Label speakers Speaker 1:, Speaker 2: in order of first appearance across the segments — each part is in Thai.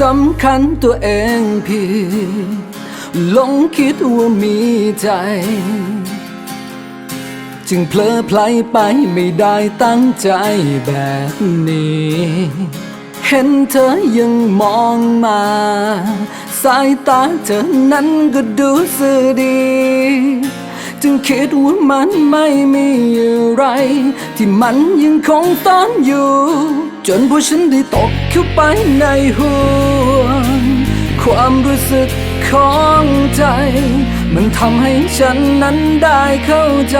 Speaker 1: สำคัญตัวเองผิดหลงคิดว่ามีใจ จึงเพลอไพลไปไม่ได้ตั้งใจแบบนี้ เห็นเธอยังมองมา สายตาเธอนั้นก็ดูสื่อดี จึงคิดว่ามันไม่มีอะไร ที่มันยังคงต้อนอยู่ จนพอฉันได้ตกเข้าไปในห่วง ความรู้สึกของใจ มันทำให้ฉันนั้นได้เข้าใจ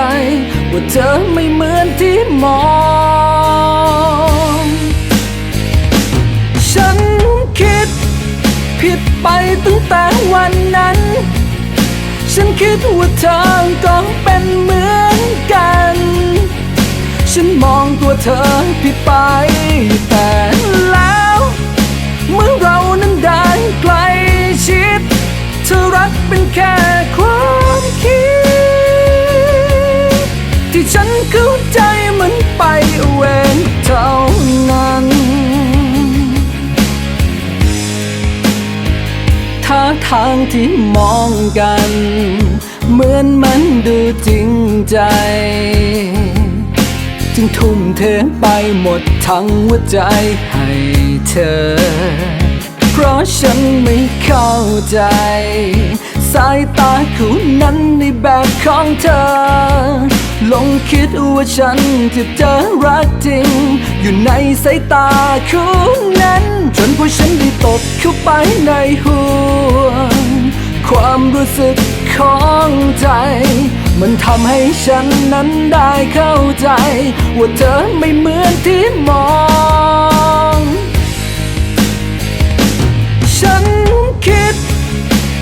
Speaker 1: ว่าเธอไม่เหมือนที่มอง ฉันคิด ผิดไปตั้งแต่วันนั้น ฉันคิดว่าเธอก็เป็นเหมือน มองตัวเธอผิดไป แต่แล้วเมื่อเรานั้นได้ใกล้ชิด เธอรักเป็นแค่ความคิด ที่ฉันเข้าใจมันไปเองเท่านั้น ท่าทางที่มองกัน เหมือนมันดูจริงใจ จึงทุ่มเทไปหมดทั้งหัวใจให้เธอ เพราะฉันไม่เข้าใจ สายตาคู่นั้นในแบบของเธอ ลงคิดว่าฉันจะเจอรักจริง อยู่ในสายตาคู่นั้น จนพอฉันได้ตกเข้าไปในห่วความรู้สึกของใจ มันทำให้ฉันนั้นได้เข้า ใจ ว่าเธอไม่เหมือนที่มอง ฉันคิด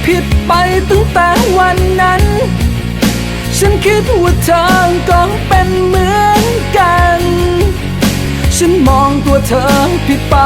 Speaker 1: ผิดไปตั้งแต่วันนั้น ฉันคิดว่าเธอก็เป็นเหมือนกัน ฉันมองตัวเธอผิดไป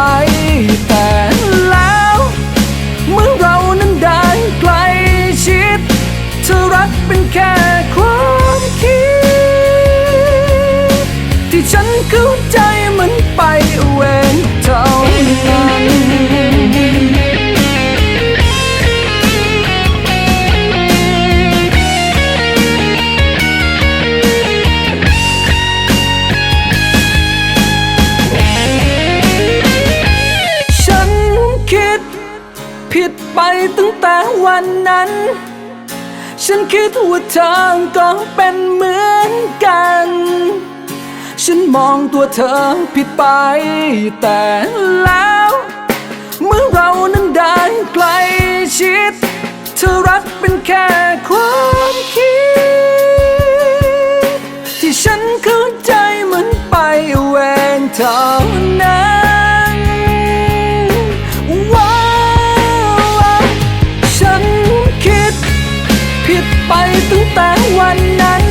Speaker 1: ไปตั้งแต่วันนั้น ฉันคิดว่าเธอก็เป็นเหมือนกัน ฉันมองตัวเธอผิดไปแต่แล้ว เมื่อเรานั้นได้ใกล้ชิด เธอรักเป็นแค่ความ ตั้งแต่วันนั้น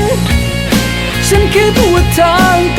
Speaker 1: ฉันคิดว่าเธอผู้ทาง